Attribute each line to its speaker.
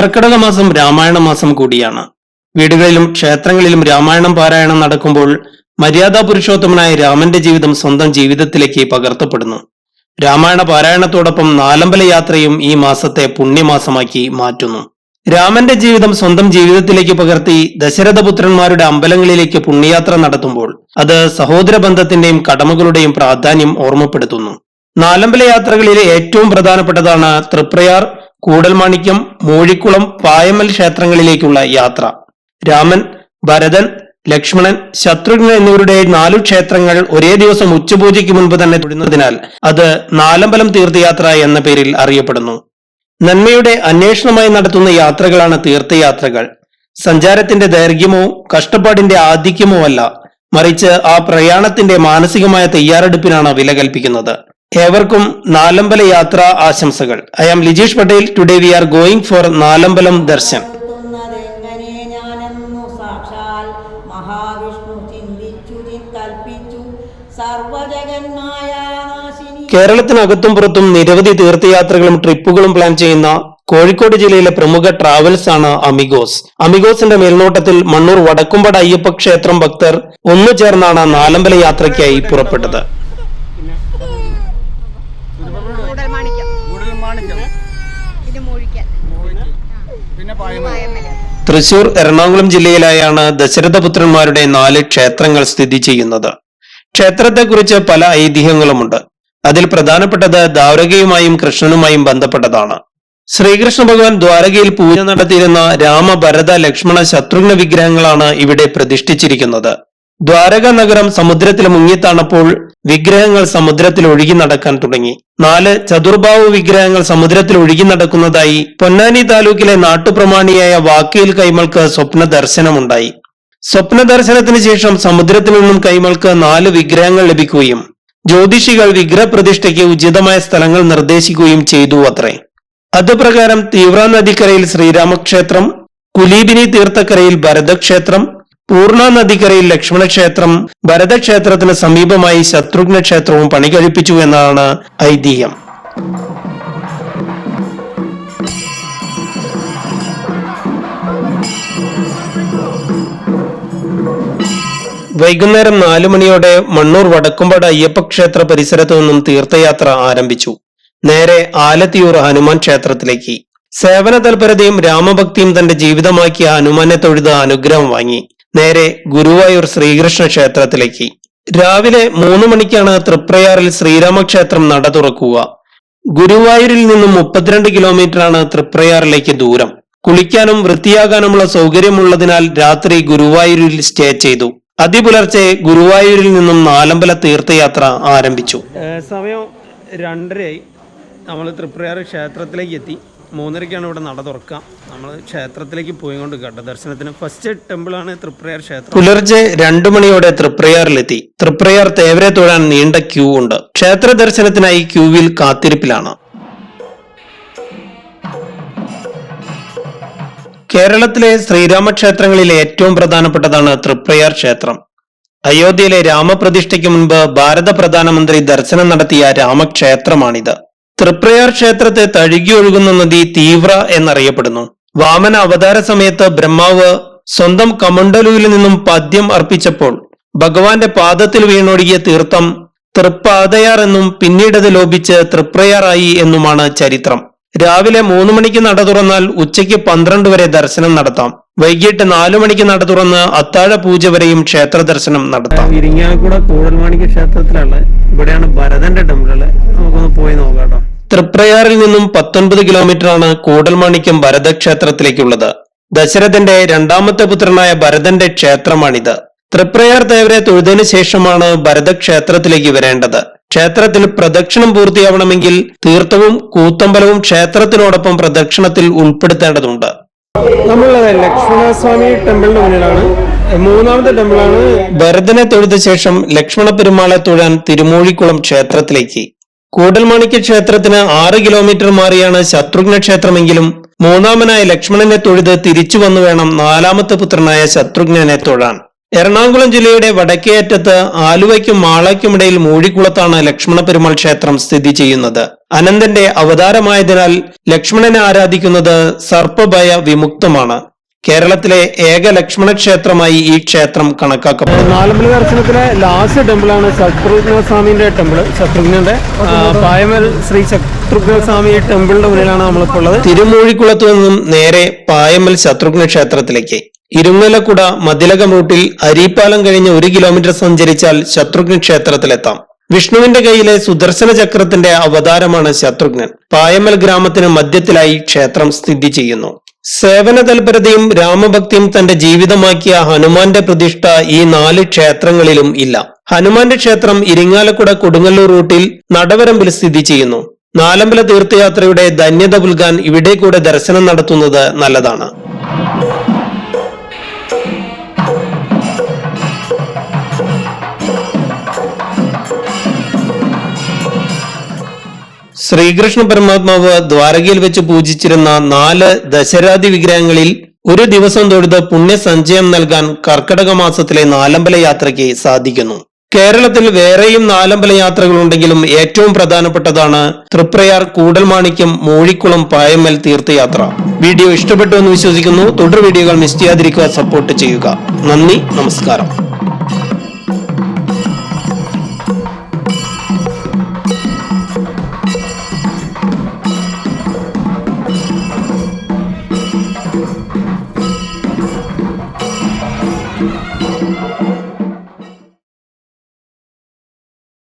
Speaker 1: കർക്കിടക മാസം രാമായണ മാസം കൂടിയാണ്. വീടുകളിലും ക്ഷേത്രങ്ങളിലും രാമായണം പാരായണം നടക്കുമ്പോൾ മര്യാദാ പുരുഷോത്തമനായ രാമന്റെ ജീവിതം സ്വന്തം ജീവിതത്തിലേക്ക് പകർത്തപ്പെടുന്നു. രാമായണ പാരായണത്തോടൊപ്പം നാലമ്പല യാത്രയും ഈ മാസത്തെ പുണ്യമാസമാക്കി മാറ്റുന്നു. രാമന്റെ ജീവിതം സ്വന്തം ജീവിതത്തിലേക്ക് പകർത്തി ദശരഥപുത്രന്മാരുടെ അമ്പലങ്ങളിലേക്ക് പുണ്യയാത്ര നടത്തുമ്പോൾ അത് സഹോദര ബന്ധത്തിന്റെയും കടമകളുടെയും പ്രാധാന്യം ഓർമ്മപ്പെടുത്തുന്നു. നാലമ്പല യാത്രകളിലെ ഏറ്റവും പ്രധാനപ്പെട്ടതാണ് തൃപ്രയാർ കൂടൽമാണിക്യം മൂഴിക്കുളം പായമൽ ക്ഷേത്രങ്ങളിലേക്കുള്ള യാത്ര. രാമൻ ഭരതൻ ലക്ഷ്മണൻ ശത്രുഘ്നൻ എന്നിവരുടെ നാലു ക്ഷേത്രങ്ങൾ ഒരേ ദിവസം ഉച്ചപൂജയ്ക്ക് മുൻപ് തന്നെ തൊടുന്നതിനാൽ അത് നാലമ്പലം തീർത്ഥയാത്ര എന്ന പേരിൽ അറിയപ്പെടുന്നു. നന്മയുടെ അന്വേഷണമായി നടത്തുന്ന യാത്രകളാണ് തീർത്ഥയാത്രകൾ. സഞ്ചാരത്തിന്റെ ദൈർഘ്യമോ കഷ്ടപ്പാടിന്റെ ആധിക്യമോ അല്ല മറിച്ച് ആ പ്രയാണത്തിന്റെ മാനസികമായ തയ്യാറെടുപ്പിനാണ് വില കൽപ്പിക്കുന്നത്. ഏവർക്കും നാലമ്പല യാത്ര ആശംസകൾ. I am Lijeesh Patel. Today we are going for Nalambalam darshan കേരളത്തിനകത്തും പുറത്തും നിരവധി തീർത്ഥയാത്രകളും ട്രിപ്പുകളും പ്ലാൻ ചെയ്യുന്ന കോഴിക്കോട് ജില്ലയിലെ പ്രമുഖ ട്രാവൽസ് ആണ് അമിഗോസ്. അമിഗോസിന്റെ മേൽനോട്ടത്തിൽ മണ്ണൂർ വടക്കുംപട അയ്യപ്പ ക്ഷേത്രം ഭക്തർ ഒന്നു ചേർന്നാണ് നാലമ്പല യാത്രയ്ക്കായി പുറപ്പെട്ടത്. തൃശൂർ എറണാകുളം ജില്ലയിലായാണ് ദശരഥപുത്രന്മാരുടെ നാല് ക്ഷേത്രങ്ങൾ സ്ഥിതി ചെയ്യുന്നത്. ക്ഷേത്രത്തെക്കുറിച്ച് പല ഐതിഹ്യങ്ങളുമുണ്ട്. അതിൽ പ്രധാനപ്പെട്ടത് ദ്വാരകയുമായും കൃഷ്ണനുമായും ബന്ധപ്പെട്ടതാണ്. ശ്രീകൃഷ്ണ ഭഗവാൻ ദ്വാരകയിൽ പൂജ നടത്തിയിരുന്ന രാമ ഭരത ലക്ഷ്മണ ശത്രുഘ്ന വിഗ്രഹങ്ങളാണ് ഇവിടെ പ്രതിഷ്ഠിച്ചിരിക്കുന്നത്. ദ്വാരക നഗരം സമുദ്രത്തിൽ മുങ്ങിത്താണപ്പോൾ വിഗ്രഹങ്ങൾ സമുദ്രത്തിൽ ഒഴുകി നടക്കാൻ തുടങ്ങി. നാല് ചതുർബാഹു വിഗ്രഹങ്ങൾ സമുദ്രത്തിൽ ഒഴുകി നടക്കുന്നതായി പൊന്നാനി താലൂക്കിലെ നാട്ടുപ്രമാണിയായ വാക്കയിൽ കൈമൾക്ക് സ്വപ്ന ദർശനമുണ്ടായി സ്വപ്ന ദർശനത്തിന് ശേഷം സമുദ്രത്തിൽ നിന്നും കൈമൾക്ക് നാല് വിഗ്രഹങ്ങൾ ലഭിക്കുകയും ജ്യോതിഷികൾ വിഗ്രഹപ്രതിഷ്ഠയ്ക്ക് ഉചിതമായ സ്ഥലങ്ങൾ നിർദ്ദേശിക്കുകയും ചെയ്തു അത്രേ. അതുപ്രകാരം തീവ്ര നദിക്കരയിൽ ശ്രീരാമക്ഷേത്രം കുലീബിനി തീർത്ഥക്കരയിൽ ഭരതക്ഷേത്രം പൂർണ നദിക്കരയിൽ ലക്ഷ്മണക്ഷേത്രം ഭരതക്ഷേത്രത്തിന് സമീപമായി ശത്രുഘ്ന ക്ഷേത്രവും പണി കഴിപ്പിച്ചു എന്നാണ് ഐതിഹ്യം. വൈകുന്നേരം നാലു മണിയോടെ മണ്ണൂർ വടക്കുംപാട് അയ്യപ്പക്ഷേത്ര പരിസരത്തു നിന്നും തീർത്ഥയാത്ര ആരംഭിച്ചു. നേരെ ആലത്തിയൂർ ഹനുമാൻ ക്ഷേത്രത്തിലേക്ക്. സേവന തൽപരതയും രാമഭക്തിയും തന്റെ ജീവിതമാക്കിയ ഹനുമാനെ തൊഴുത് അനുഗ്രഹം വാങ്ങി. നേരെ ഗുരുവായൂർ ശ്രീകൃഷ്ണ ക്ഷേത്രത്തിലേക്ക്. രാവിലെ മൂന്ന് മണിക്കാണ് തൃപ്രയാറിൽ ശ്രീരാമക്ഷേത്രം നട തുറക്കുക. ഗുരുവായൂരിൽ നിന്നും മുപ്പത്തിരണ്ട് കിലോമീറ്ററാണ് തൃപ്രയാറിലേക്ക് ദൂരം. കുളിക്കാനും വൃത്തിയാകാനുമുള്ള സൗകര്യമുള്ളതിനാൽ രാത്രി ഗുരുവായൂരിൽ സ്റ്റേ ചെയ്തു. അതിപുലർച്ചെ ഗുരുവായൂരിൽ നിന്നും നാലമ്പല തീർത്ഥയാത്ര ആരംഭിച്ചു. സമയം രണ്ടരയായി. നമ്മൾ തൃപ്രയാർ ക്ഷേത്രത്തിലേക്ക് എത്തി. മൂന്നരയ്ക്കാണ് ഇവിടെ നട തുറക്കുക. നമ്മൾ ക്ഷേത്രത്തിലേക്ക് പോയിക്കൊണ്ട് കേട്ടോ ദർശനത്തിന് ഫസ്റ്റ് ടെമ്പിളാണ് തൃപ്രയാർ ക്ഷേത്രം. പുലർച്ചെ രണ്ടു മണിയോടെ തൃപ്രയാറിലെത്തി. തൃപ്രയാർ തേവരെ തൊഴാൻ നീണ്ട ക്യൂ ഉണ്ട്. ക്ഷേത്ര ദർശനത്തിനായി ക്യൂവിൽ കാത്തിരിപ്പിലാണ്. കേരളത്തിലെ ശ്രീരാമക്ഷേത്രങ്ങളിൽ ഏറ്റവും പ്രധാനപ്പെട്ടതാണ് തൃപ്രയാർ ക്ഷേത്രം. അയോധ്യയിലെ രാമപ്രതിഷ്ഠയ്ക്ക് മുൻപ് ഭാരത പ്രധാനമന്ത്രി ദർശനം നടത്തിയ രാമക്ഷേത്രമാണിത്. തൃപ്രയാർ ക്ഷേത്രത്തെ തഴുകി ഒഴുകുന്ന നദി തീവ്ര എന്നറിയപ്പെടുന്നു. വാമന അവതാര സമയത്ത് ബ്രഹ്മാവ് സ്വന്തം കമണ്ടലൂരിൽ നിന്നും പദ്യം അർപ്പിച്ചപ്പോൾ ഭഗവാന്റെ പാദത്തിൽ വീണൊഴുകിയ തീർത്ഥം തൃപ്പാതയാർ എന്നും പിന്നീടത് ലോപിച്ച് തൃപ്രയാറായി എന്നുമാണ് ചരിത്രം. രാവിലെ മൂന്ന് മണിക്ക് നട തുറന്നാൽ ഉച്ചയ്ക്ക് പന്ത്രണ്ട് വരെ ദർശനം നടത്താം. വൈകിട്ട് നാലു മണിക്ക് നട തുറന്ന് അത്താഴ പൂജ വരെയും ക്ഷേത്ര ദർശനം നടത്താം. ഇരിങ്ങാലക്കുട കൂടൽമാണിക്ക് ക്ഷേത്രത്തിലാണ് ഇവിടെയാണ് ഭരതന്റെ ടെമ്പിൾ. നമുക്കൊന്ന് പോയി നോക്കാട്ടോ തൃപ്രയാറിൽ നിന്നും പത്തൊൻപത് കിലോമീറ്റർ ആണ് കൂടൽമാണിക്യം ഭരത ക്ഷേത്രത്തിലേക്കുള്ളത് ദശരഥന്റെ രണ്ടാമത്തെ പുത്രനായ ഭരതന്റെ ക്ഷേത്രമാണിത്. തൃപ്രയാർ ദേവരെ തൊഴുതിനു ശേഷമാണ് ഭരതക്ഷേത്രത്തിലേക്ക് വരേണ്ടത്. ക്ഷേത്രത്തിൽ പ്രദക്ഷിണം പൂർത്തിയാവണമെങ്കിൽ തീർത്ഥവും കൂത്തമ്പലവും ക്ഷേത്രത്തിനോടൊപ്പം പ്രദക്ഷിണത്തിൽ ഉൾപ്പെടുത്തേണ്ടതുണ്ട്. നമ്മളുള്ളത് ലക്ഷ്മണസ്വാമി ടെമ്പിളിന് മുന്നിലാണ് മൂന്നാമത്തെ ടെമ്പിളാണ് ഭരതനെ തൊഴുത ശേഷം ലക്ഷ്മണ പെരുമാളെ തൊഴാൻ തിരുമൂഴിക്കുളം ക്ഷേത്രത്തിലേക്ക്. കൂടൽമാണിക്യ ക്ഷേത്രത്തിന് ആറ് കിലോമീറ്റർ മാറിയാണ് ശത്രുഘ്ന ക്ഷേത്രമെങ്കിലും മൂന്നാമനായ ലക്ഷ്മണനെ തൊഴുത് തിരിച്ചു വന്നു വേണം നാലാമത്തെ പുത്രനായ ശത്രുഘ്നനെ തൊഴാൻ. എറണാകുളം ജില്ലയുടെ വടക്കേ അറ്റത്ത് ആലുവയ്ക്കും മാളയ്ക്കുമിടയിൽ മൂഴിക്കുളത്താണ് ലക്ഷ്മണ പെരുമാൾ ക്ഷേത്രം സ്ഥിതി ചെയ്യുന്നത്. അനന്തന്റെ അവതാരമായതിനാൽ ലക്ഷ്മണനെ ആരാധിക്കുന്നത് സർപ്പഭയ വിമുക്തമാണ്. കേരളത്തിലെ ഏക ലക്ഷ്മണ ക്ഷേത്രമായി ഈ ക്ഷേത്രം കണക്കാക്കപ്പെടുന്നു
Speaker 2: നാലമ്പല ദർശനത്തിലെ ലാസ്റ്റ് ടെമ്പിളാണ് ശത്രുഘ്ന സ്വാമിന്റെ ടെമ്പിൾ ശത്രുഘ്നന്റെ പായമൽ ശ്രീ ശത്രുഘ്ന സ്വാമി ടെമ്പിളിന്റെ മുന്നിലാണ് നമ്മളിപ്പോൾ ഉള്ളത്.
Speaker 1: തിരുമൂഴിക്കുളത്തു നിന്നും നേരെ പായമൽ ശത്രുഘ്ന ക്ഷേത്രത്തിലേക്ക്. ഇരുങ്ങലക്കുട മതിലകം റൂട്ടിൽ അരീപ്പാലം കഴിഞ്ഞ് ഒരു കിലോമീറ്റർ സഞ്ചരിച്ചാൽ ശത്രുഘ്ന ക്ഷേത്രത്തിലെത്താം. വിഷ്ണുവിന്റെ കയ്യിലെ സുദർശന ചക്രത്തിന്റെ അവതാരമാണ് ശത്രുഘ്നൻ. പായമൽ ഗ്രാമത്തിന് മധ്യത്തിലായി ക്ഷേത്രം സ്ഥിതി ചെയ്യുന്നു. സേവന തൽപരതയും രാമഭക്തിയും തന്റെ ജീവിതമാക്കിയ ഹനുമാന്റെ പ്രതിഷ്ഠ ഈ നാല് ക്ഷേത്രങ്ങളിലും ഇല്ല. ഹനുമാന്റെ ക്ഷേത്രം ഇരിങ്ങാലക്കുട കൊടുങ്ങല്ലൂർ റൂട്ടിൽ നടവരമ്പിൽ സ്ഥിതി ചെയ്യുന്നു. നാലമ്പല തീർത്ഥയാത്രയുടെ ധന്യത പുൽകാൻ ഇവിടെ കൂടെ ദർശനം നടത്തുന്നത് നല്ലതാണ്. ശ്രീകൃഷ്ണ പരമാത്മാവ് ദ്വാരകയിൽ വെച്ച് പൂജിച്ചിരുന്ന നാല് ദശരാതി വിഗ്രഹങ്ങളിൽ ഒരു ദിവസം തൊഴുത് പുണ്യസഞ്ചയം നൽകാൻ കർക്കടക മാസത്തിലെ നാലമ്പല യാത്രയ്ക്ക് സാധിക്കുന്നു. കേരളത്തിൽ വേറെയും നാലമ്പല യാത്രകളുണ്ടെങ്കിലും ഏറ്റവും പ്രധാനപ്പെട്ടതാണ് തൃപ്രയാർ കൂടൽമാണിക്യം മൂഴിക്കുളം പായമ്മൽ തീർത്ഥയാത്ര. വീഡിയോ ഇഷ്ടപ്പെട്ടു എന്ന് വിശ്വസിക്കുന്നു. തുടർ വീഡിയോകൾ മിസ് ചെയ്യാതിരിക്കുക സപ്പോർട്ട് ചെയ്യുക. നന്ദി നമസ്കാരം.